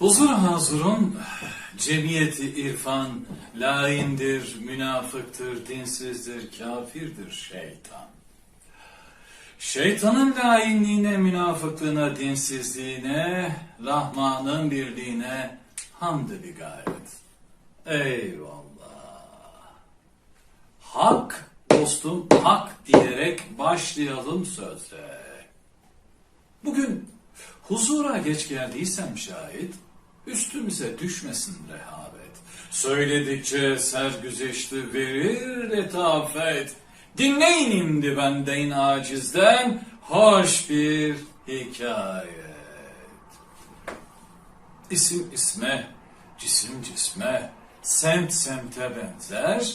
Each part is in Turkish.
Huzur hazurun cemiyeti irfan, laindir, münafıktır, dinsizdir, kafirdir şeytan. Şeytanın lainliğine, münafıklığına, dinsizliğine, Rahman'ın birliğine hamd bir gayret. Eyvallah. Hak dostum, hak diyerek başlayalım sözle. Bugün huzura geç geldiysem şayet, üstümüze düşmesin rehavet. Söyledikçe sergüzeşti verir letafet. Dinleyin indi benden acizden hoş bir hikayet. İsim isme, cisim cisme, semt semte benzer.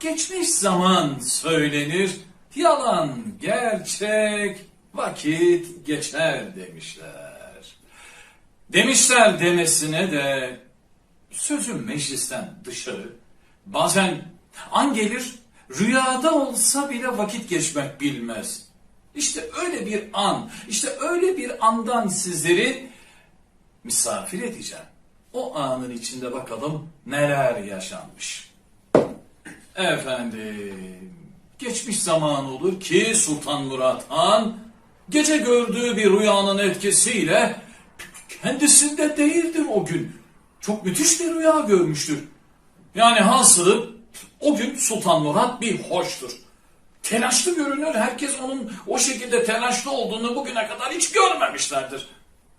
Geçmiş zaman söylenir, yalan gerçek, vakit geçer demişler. Demişler demesine de sözüm meclisten dışarı, bazen an gelir rüyada olsa bile vakit geçmek bilmez. İşte öyle bir an, işte öyle bir andan sizleri misafir edeceğim. O anın içinde bakalım neler yaşanmış. Efendim, geçmiş zaman olur ki Sultan Murat Han gece gördüğü bir rüyanın etkisiyle kendisinde değildir o gün. Çok müthiş bir rüya görmüştür. Yani hasılı o gün Sultan Murat bir hoştur. Telaşlı görünür. Herkes onun o şekilde telaşlı olduğunu bugüne kadar hiç görmemişlerdir.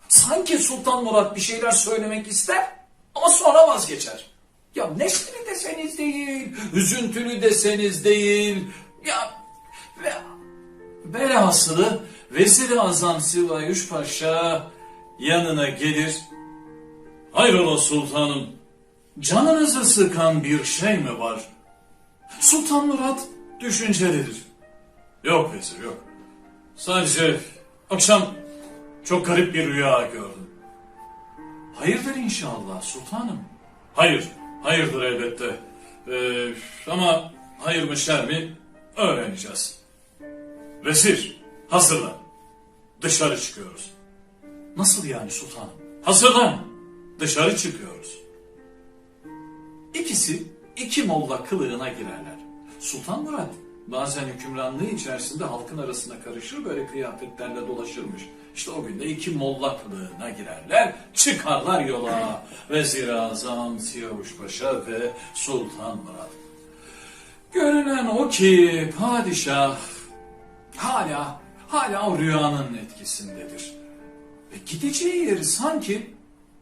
Sanki Sultan Murat bir şeyler söylemek ister ama sonra vazgeçer. Ya neşeli deseniz değil, üzüntülü deseniz değil. Ya ve velhasılı Vezir-i Azam Sivayüş Paşa yanına gelir. Hayrola sultanım, canınızı sıkan bir şey mi var? Sultan Murat düşüncelidir. Yok vezir yok. Sadece akşam çok garip bir rüya gördüm. Hayırdır inşallah sultanım. Hayır, hayırdır elbette. Ee, ama hayır mı şer mi öğreneceğiz. Vezir, hazırlan. Dışarı çıkıyoruz. Nasıl yani sultanım? Hazırlan. Dışarı çıkıyoruz. İkisi iki molla kılığına girerler. Sultan Murat bazen hükümranlığı içerisinde halkın arasına karışır böyle kıyafetlerle dolaşırmış. İşte o gün de iki molla kılığına girerler, çıkarlar yola. Vezir-i Azam, Siyavuş Paşa ve Sultan Murat. Görünen o ki padişah hala, hala o rüyanın etkisindedir. Ve gideceği yeri sanki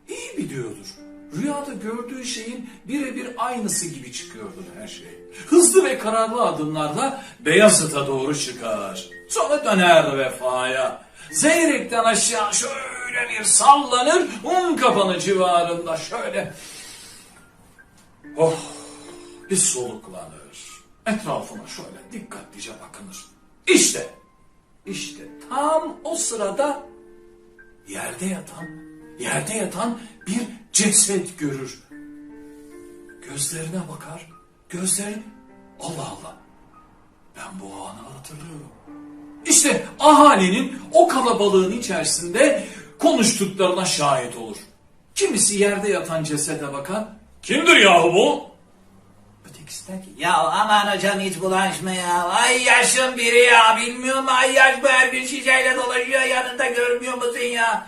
iyi biliyordur. Rüyada gördüğü şeyin birebir aynısı gibi çıkıyordur her şey. Hızlı ve kararlı adımlarla Beyazıt'a doğru çıkar. Sonra döner vefaya. Zeyrek'ten aşağı şöyle bir sallanır. Un kapanı civarında şöyle. Oh bir soluklanır. Etrafına şöyle dikkatlice bakınır. İşte, işte tam o sırada yerde yatan, yerde yatan bir ceset görür. Gözlerine bakar, gözlerin Allah Allah ben bu anı hatırlıyorum. İşte ahalinin o kalabalığın içerisinde konuştuklarına şahit olur. Kimisi yerde yatan cesede bakar. Kimdir yahu bu? Der ki Ya aman hocam hiç bulaşma ya. Ay yaşın biri ya. Bilmiyor mu ay yaş bu her gün şişeyle dolaşıyor yanında görmüyor musun ya?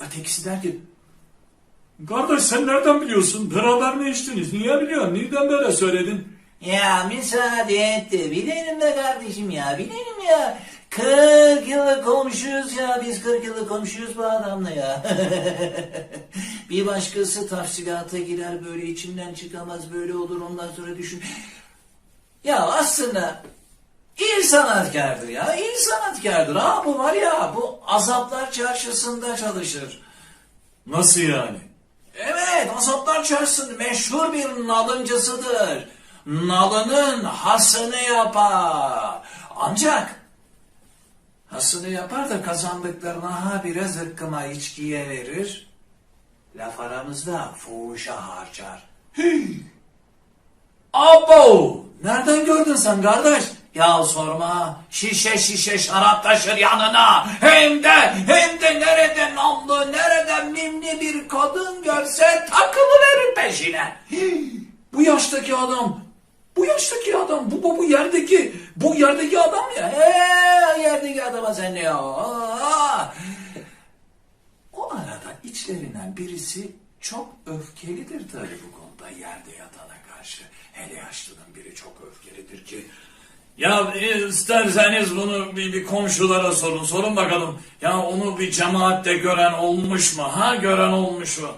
Ötekisi der ki Kardeş sen nereden biliyorsun? Beraber mi içtiniz? Niye biliyorsun? Neden böyle söyledin? Ya müsaade et de bilelim de kardeşim ya bilelim ya. 40 yıllık komşuyuz ya biz 40 yıllık komşuyuz bu adamla ya. bir başkası tafsilata girer böyle içinden çıkamaz böyle olur ondan sonra düşün. Ya aslında iyi sanatkardır ya iyi sanatkardır ha bu var ya bu azaplar çarşısında çalışır. Nasıl yani? Evet, Azaplar Çarşısı'nın meşhur bir nalıncısıdır. Nalının hasını yapar. Ancak hasını yapar da kazandıklarını ha biraz zıkkıma içkiye verir laf aramızda fuhuşa harcar. Hey! Abo! Nereden gördün sen kardeş? Ya sorma, şişe şişe şarap taşır yanına. Hem de, hem de nerede namlı, nerede mimli bir kadın görse takılıverir peşine. Hey! Bu yaştaki adam, bu yaştaki adam, bu, bu, bu yerdeki, bu yerdeki adam ya. Eee, yerdeki adama sen ne ya? Aa, İçlerinden birisi çok öfkelidir tabii bu konuda yerde yatana karşı. Hele yaşlının biri çok öfkelidir ki. Ya isterseniz bunu bir, bir komşulara sorun. Sorun bakalım. Ya onu bir cemaatte gören olmuş mu? Ha gören olmuş mu?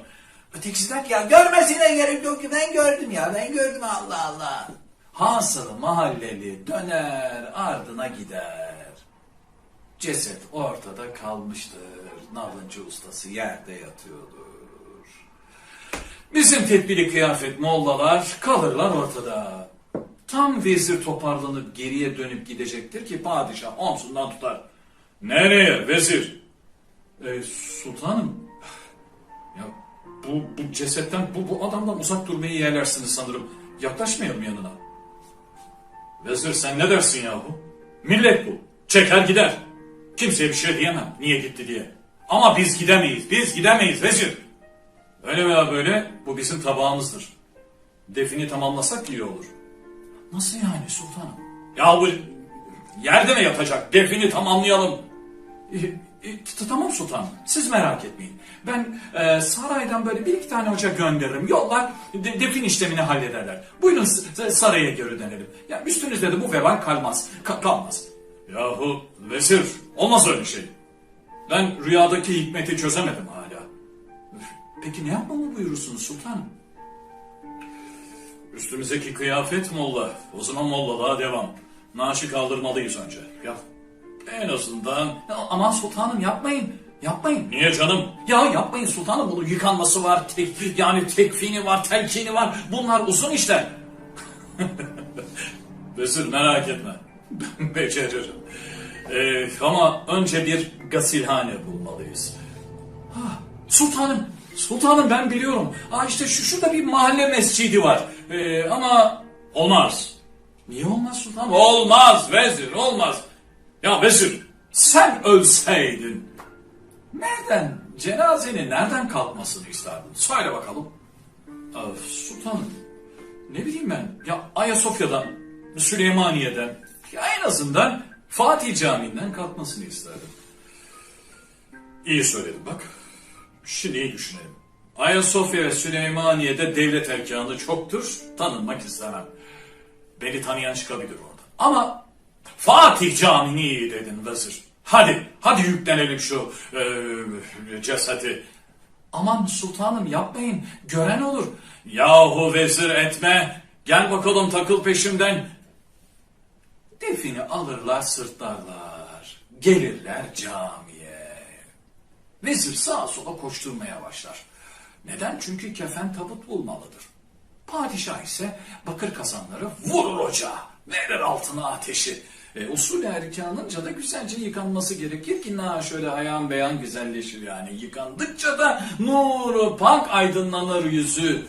Ötekisi der ki ya görmesine gerek yok ki ben gördüm ya ben gördüm Allah Allah. Hasılı mahalleli döner ardına gider. Ceset ortada kalmıştır. Nalıncı ustası yerde yatıyordur. Bizim tedbiri kıyafet mollalar kalırlar ortada. Tam vezir toparlanıp geriye dönüp gidecektir ki padişah omzundan tutar. Nereye vezir? E, sultanım. Ya bu, bu cesetten, bu, bu adamdan uzak durmayı yeğlersiniz sanırım. Yaklaşmayalım yanına. Vezir sen ne dersin yahu? Millet bu. Çeker gider. Kimseye bir şey diyemem. Niye gitti diye. Ama biz gidemeyiz. Biz gidemeyiz vezir. Öyle veya böyle bu bizim tabağımızdır. Defini tamamlasak iyi olur. Nasıl yani sultanım? Ya bu yerde mi yatacak? Defini tamamlayalım. E, e, tamam sultanım. Siz merak etmeyin. Ben e, saraydan böyle bir iki tane hoca gönderirim. Yollar de- defin işlemini hallederler. Buyurun saraya geri dönelim. Ya üstünüzde de bu vebal kalmaz. Ka- kalmaz. Yahu vezir olmaz öyle şey. Ben rüyadaki hikmeti çözemedim hala. Peki ne yapmamı buyurursunuz sultanım? Üstümüzdeki kıyafet molla. O zaman mollalığa devam. Naaşı kaldırmalıyız önce. Ya en azından... Ya aman sultanım yapmayın. Yapmayın. Niye canım? Ya yapmayın sultanım. Bunun yıkanması var. Tek, yani tekfini var, telkini var. Bunlar uzun işler. Vezir merak etme. Ben beceririm. Ee, ama önce bir gasilhane bulmalıyız. Ha, sultanım, sultanım ben biliyorum. Aa işte şu şurada bir mahalle mescidi var. Ee, ama olmaz. Niye olmaz sultanım? Olmaz vezir, olmaz. Ya vezir, sen ölseydin. Nereden, cenazenin nereden kalkmasını isterdin? Söyle bakalım. Ee, sultanım, ne bileyim ben. Ya Ayasofya'dan, Süleymaniye'den, ya en azından Fatih Camii'nden kalkmasını isterdim. İyi söyledin bak. Şimdi iyi düşünelim. Ayasofya ve Süleymaniye'de devlet erkanı çoktur. Tanınmak istemem. Beni tanıyan çıkabilir orada. Ama Fatih Camii'ni iyi dedin vezir. Hadi, hadi yüklenelim şu e, cesedi. Aman sultanım yapmayın. Gören olur. Yahu vezir etme. Gel bakalım takıl peşimden. Defini alırlar sırtlarlar. Gelirler camiye. Vezir sağa sola koşturmaya başlar. Neden? Çünkü kefen tabut bulmalıdır. Padişah ise bakır kazanları vurur ocağa. Verir altına ateşi. E, usul erkanınca da güzelce yıkanması gerekir ki na şöyle ayan beyan güzelleşir yani. Yıkandıkça da nuru pak aydınlanır yüzü.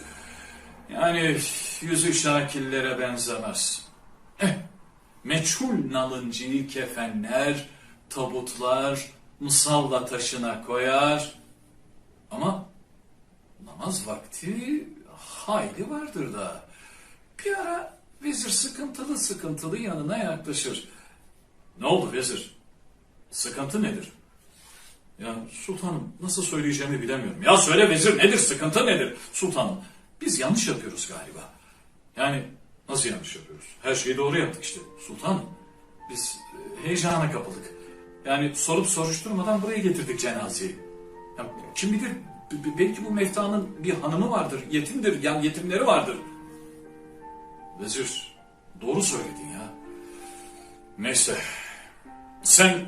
Yani yüzü şakillere benzemez. Eh, meçhul nalıncıyı kefenler, tabutlar, musalla taşına koyar. Ama namaz vakti hayli vardır da. Bir ara vezir sıkıntılı sıkıntılı yanına yaklaşır. Ne oldu vezir? Sıkıntı nedir? Ya sultanım nasıl söyleyeceğimi bilemiyorum. Ya söyle vezir nedir sıkıntı nedir? Sultanım biz yanlış yapıyoruz galiba. Yani nasıl yanlış yapıyoruz? Her şeyi doğru yaptık işte. Sultanım biz e, heyecana kapıldık. Yani sorup soruşturmadan buraya getirdik cenazeyi. Ya, kim bilir belki bu meftanın bir hanımı vardır, yetimdir, yani yetimleri vardır. Vezir doğru söyledin ya. Neyse sen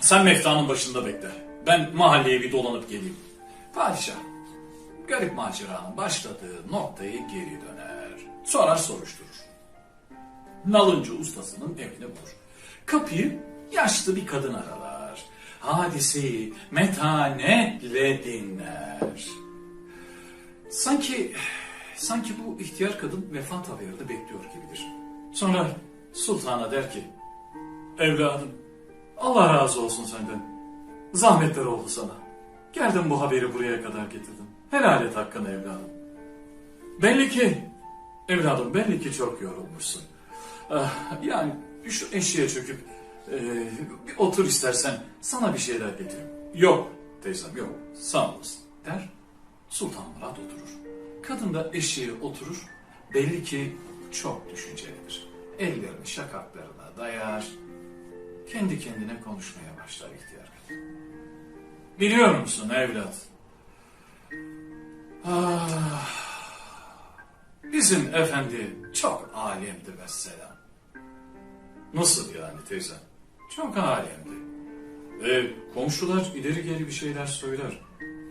sen meftanın başında bekle. Ben mahalleye bir dolanıp geleyim. Padişah, garip maceranın başladığı noktayı geri döner. Sorar soruşturur. Nalıncı ustasının evini bulur. Kapıyı yaşlı bir kadın aralar. Hadiseyi metanetle dinler. Sanki sanki bu ihtiyar kadın vefat haberini bekliyor gibidir. Sonra sultana der ki, evladım Allah razı olsun senden. Zahmetler oldu sana. Geldim bu haberi buraya kadar getirdim. Helal et hakkını evladım. Belli ki, evladım belli ki çok yorulmuşsun. Ah, Yani şu eşeğe çöküp e, bir otur istersen sana bir şeyler getireyim. Yok teyzem yok sağ olasın der. Sultan Murat oturur. Kadın da eşeğe oturur. Belli ki çok düşüncelidir. Ellerini şakaklarına dayar. Kendi kendine konuşmaya başlar ihtiyar kadın. Biliyor musun evlat? Ah, bizim efendi çok alemdi mesela. Nasıl yani teyze? Çok alemdi. E, komşular ileri geri bir şeyler söyler.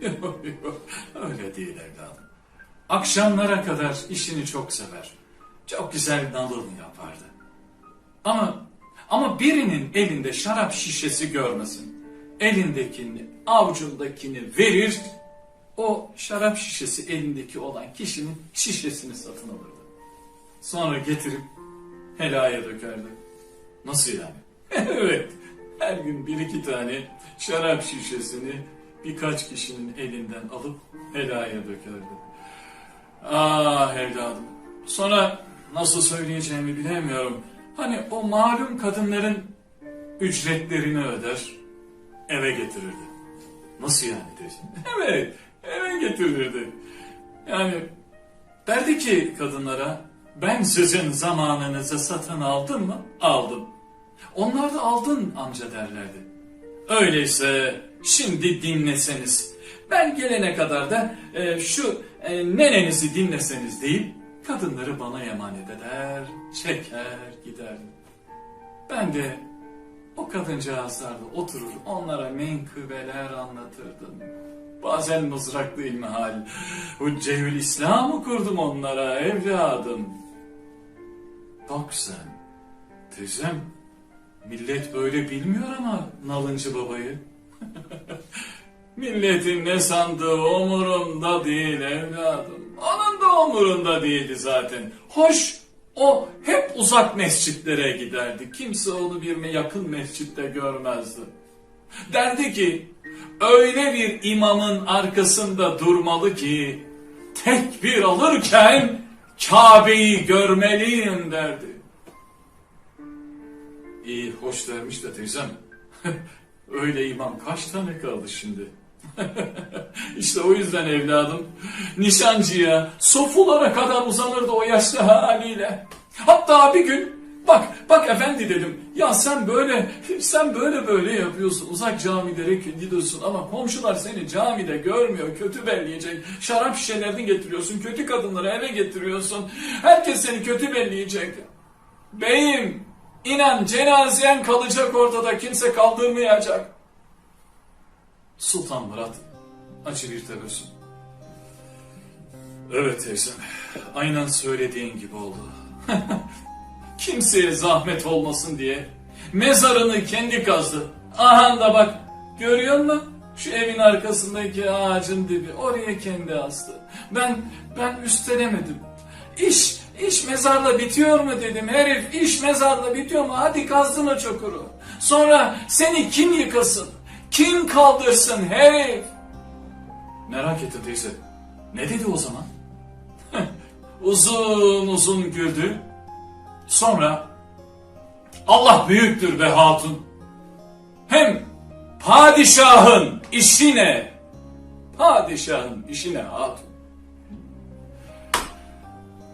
Öyle değil evladım. Akşamlara kadar işini çok sever. Çok güzel nalın yapardı. Ama ama birinin elinde şarap şişesi görmesin. Elindekini, avucundakini verir. O şarap şişesi elindeki olan kişinin şişesini satın alırdı. Sonra getirip helaya dökerdi. Nasıl yani? evet. Her gün bir iki tane şarap şişesini birkaç kişinin elinden alıp helaya dökerdi. Ah evladım. Sonra nasıl söyleyeceğimi bilemiyorum. Hani o malum kadınların ücretlerini öder, eve getirirdi. Nasıl yani teyze? Evet, eve getirirdi. Yani derdi ki kadınlara, ben sizin zamanınızı satın aldım mı? Aldım. Onlar da aldın amca derlerdi. Öyleyse şimdi dinleseniz. Ben gelene kadar da e, şu e, nenenizi dinleseniz değil, kadınları bana emanet eder, çeker giderdim. Ben de o kadıncağızlarla oturur onlara menkıbeler anlatırdım. Bazen mızraklı ilmihal, Hüccehül İslam okurdum onlara evladım. Bak sen, teyzem, millet böyle bilmiyor ama nalıncı babayı. Milletin ne sandığı umurunda değil evladım. Onun da umurunda değildi zaten. Hoş o hep uzak mescitlere giderdi. Kimse onu bir yakın mescitte görmezdi. Derdi ki öyle bir imamın arkasında durmalı ki tekbir alırken Kabe'yi görmeliyim derdi. İyi hoş dermiş de teyzem. Öyle imam kaç tane kaldı şimdi? işte o yüzden evladım nişancıya sofulara kadar uzanırdı o yaşlı haliyle. Hatta bir gün bak efendi dedim ya sen böyle sen böyle böyle yapıyorsun uzak camilere gidiyorsun ama komşular seni camide görmüyor kötü belleyecek şarap şişelerini getiriyorsun kötü kadınları eve getiriyorsun herkes seni kötü belleyecek. Beyim inan cenazen kalacak ortada kimse kaldırmayacak. Sultan Murat acı bir tebessüm. Evet teyzem, aynen söylediğin gibi oldu. Kimseye zahmet olmasın diye mezarını kendi kazdı. Aha da bak, görüyor musun? Şu evin arkasındaki ağacın dibi, oraya kendi astı. Ben, ben üstelemedim. İş, iş mezarla bitiyor mu dedim. Herif iş mezarla bitiyor mu? Hadi kazdın o çukuru. Sonra seni kim yıkasın? Kim kaldırsın herif? Merak ettim teyze. Ne dedi o zaman? uzun uzun güldü. Sonra Allah büyüktür be hatun. Hem padişahın işine padişahın işine hatun.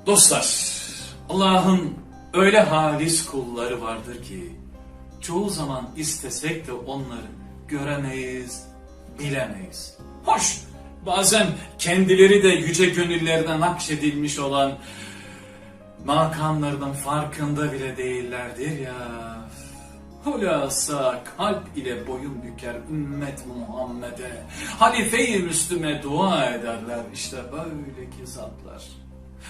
Dostlar, Allah'ın öyle halis kulları vardır ki çoğu zaman istesek de onları göremeyiz, bilemeyiz. Hoş, bazen kendileri de yüce gönüllerine nakşedilmiş olan makamlarının farkında bile değillerdir ya. Hulasa kalp ile boyun büker ümmet Muhammed'e. Halife-i Müslüme dua ederler işte böyle ki zatlar.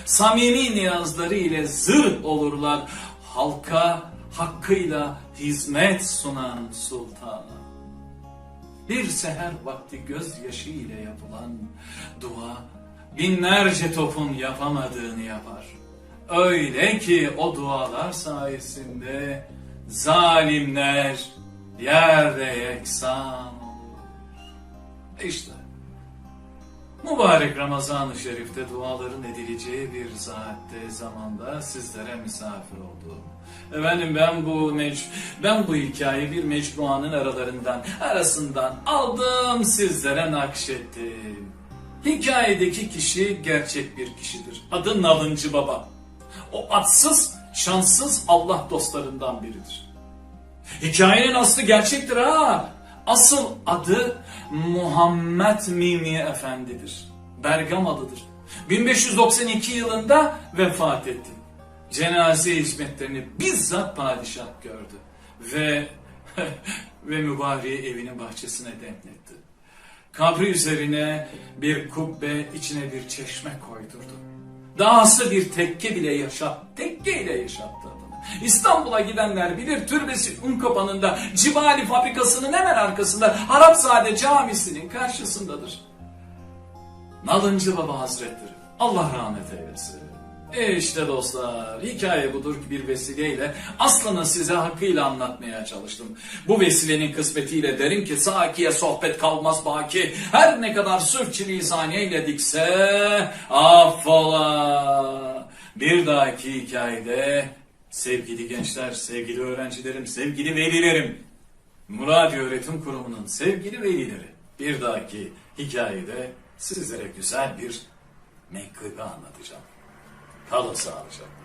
Samimi niyazları ile zır olurlar halka hakkıyla hizmet sunan sultana. Bir seher vakti gözyaşı ile yapılan dua binlerce topun yapamadığını yapar. Öyle ki o dualar sayesinde zalimler yerde yeksan. İşte Mübarek Ramazan-ı Şerif'te duaların edileceği bir saatte zamanda sizlere misafir oldum. Efendim ben bu mec ben bu hikayeyi bir mecmuanın aralarından arasından aldım sizlere nakşettim. Hikayedeki kişi gerçek bir kişidir. Adı Nalıncı Baba. O atsız, şanssız Allah dostlarından biridir. Hikayenin aslı gerçektir ha. Asıl adı Muhammed Mimi Efendi'dir. Bergamalıdır. 1592 yılında vefat etti. Cenaze hizmetlerini bizzat padişah gördü. Ve ve mübareği evinin bahçesine defnetti. Kabri üzerine bir kubbe, içine bir çeşme koydurdu. Dahası bir tekke bile yaşat, tekke ile yaşattı adamı. İstanbul'a gidenler bilir türbesi Unkapanı'nda Cibali fabrikasının hemen arkasında Harapzade Camisi'nin karşısındadır. Nalıncı Baba Hazretleri Allah rahmet eylesin. E işte dostlar hikaye budur ki bir vesileyle aslını size hakkıyla anlatmaya çalıştım. Bu vesilenin kısmetiyle derim ki sakiye sohbet kalmaz baki. Her ne kadar sürçülisan eyledikse affola. Bir dahaki hikayede sevgili gençler, sevgili öğrencilerim, sevgili velilerim, Muradi Öğretim Kurumu'nun sevgili velileri bir dahaki hikayede sizlere güzel bir menkıbe anlatacağım. Kalın sağlıcakla.